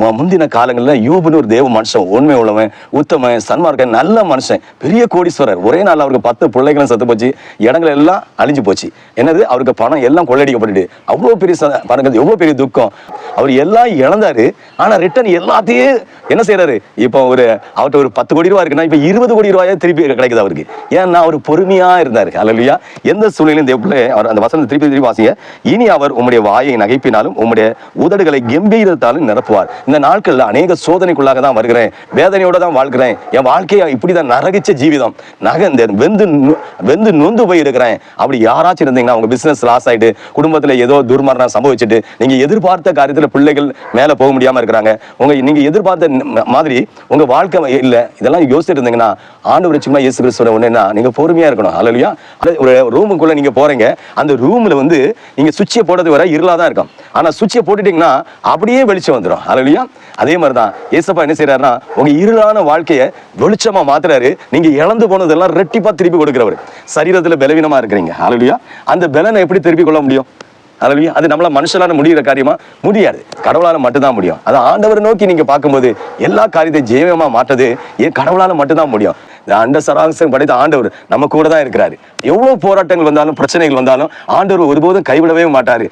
முந்தின காலங்களில் யூபுன்னு ஒரு தேவ மனுஷன் உண்மை உள்ளவன் உத்தமன் சன்மார்க்கன் நல்ல மனுஷன் பெரிய கோடீஸ்வரர். ஒரே நாள் அவருக்கு பத்து பிள்ளைகளும் செத்து போச்சு இடங்கள் எல்லாம் அழிஞ்சு போச்சு. என்னது? அவருக்கு பணம் எல்லாம் கொள்ளடிக்கப்பட்டுட்டு அவ்வளோ பெரிய ச- பாருங்க எவ்வளோ பெரிய துக்கம். அவர் எல்லாம் இழந்தாரு. ஆனா ரிட்டர்ன் எல்லாத்தையும் என்ன செய்யறாரு இப்போ ஒரு அவர்கிட்ட ஒரு பத்து கோடி ரூபா இருக்குன்னா இப்போ இருபது கோடி ரூபாய் திருப்பி கிடைக்குது அவருக்கு. ஏன்னா அவர் பொறுமையா இருந்தாரு. அல்லையா எந்த சூழ்நிலையும் தேவப்பிள்ளை அவர் அந்த வசனத்தை திருப்பி திருப்பி வாசிங்க. இனி அவர் உம்முடைய வாயை நகைப்பினாலும் உம்முடைய உதடுகளை கம்பீரத்தாலும் நிரப்புவார். இந்த நாட்கள்ல அநேக சோதனைக்குள்ளாக தான் வருகிறேன். வேதனையோட தான் வாழ்கிறேன். என் வாழ்க்கையை இப்படிதான் நரகிச்ச ஜீவிதம். நகை வெந்து வெந்து நொந்து போய் இருக்கிறேன் அப்படி யாராச்சும் இருந்தீங்கன்னா உங்க பிசினஸ் லாஸ் ஆயிட்டு குடும்பத்துல ஏதோ துர்மரணம் சம்பவிச்சுட்டு நீங்க எதிர்பார்த்த காரியத்துல பிள்ளைகள் மேலே போக முடியாமல் இருக்கிறாங்க. உங்கள் நீங்கள் எதிர்பார்த்த மாதிரி உங்கள் வாழ்க்கை இல்லை இதெல்லாம் யோசிச்சுட்டு இருந்தீங்கன்னா ஆண்டு வச்சுமா இயேசு கிறிஸ்துவோட ஒண்ணுன்னா நீங்கள் பொறுமையாக இருக்கணும் அல்லையா ஒரு ரூமுக்குள்ளே நீங்கள் போறீங்க. அந்த ரூமில் வந்து நீங்கள் சுவிட்சை போடுறது வரை இருளாக தான் இருக்கும். ஆனால் சுவிட்சை போட்டுட்டீங்கன்னா அப்படியே வெளிச்சம் வந்துடும் அல்லையா அதே மாதிரி தான் ஏசப்பா என்ன செய்கிறாருன்னா உங்கள் இருளான வாழ்க்கையை வெளிச்சமாக மாத்துறாரு. நீங்கள் இழந்து போனதெல்லாம் ரெட்டிப்பா திருப்பி கொடுக்குறவர். சரீரத்தில் பலவீனமாக இருக்கிறீங்க. அல்லையா அந்த பலனை எப்படி திருப்பி கொள்ள முடியும்? அல்லையா அது நம்மள மனுஷனால முடிகிற காரியமா? முடியாது. கடவுளால மட்டும்தான் முடியும். அது ஆண்டவரை நோக்கி நீங்க பார்க்கும்போது எல்லா காரியத்தையும் ஜெயமா மாட்டது ஏன் கடவுளால மட்டும்தான் முடியும். இந்த அண்ட சராசரம் படைத்த ஆண்டவர் நம்ம கூட தான் இருக்கிறாரு. எவ்வளவு போராட்டங்கள் வந்தாலும் பிரச்சனைகள் வந்தாலும் ஆண்டவர் ஒருபோதும் கைவிடவே மாட்டாரு.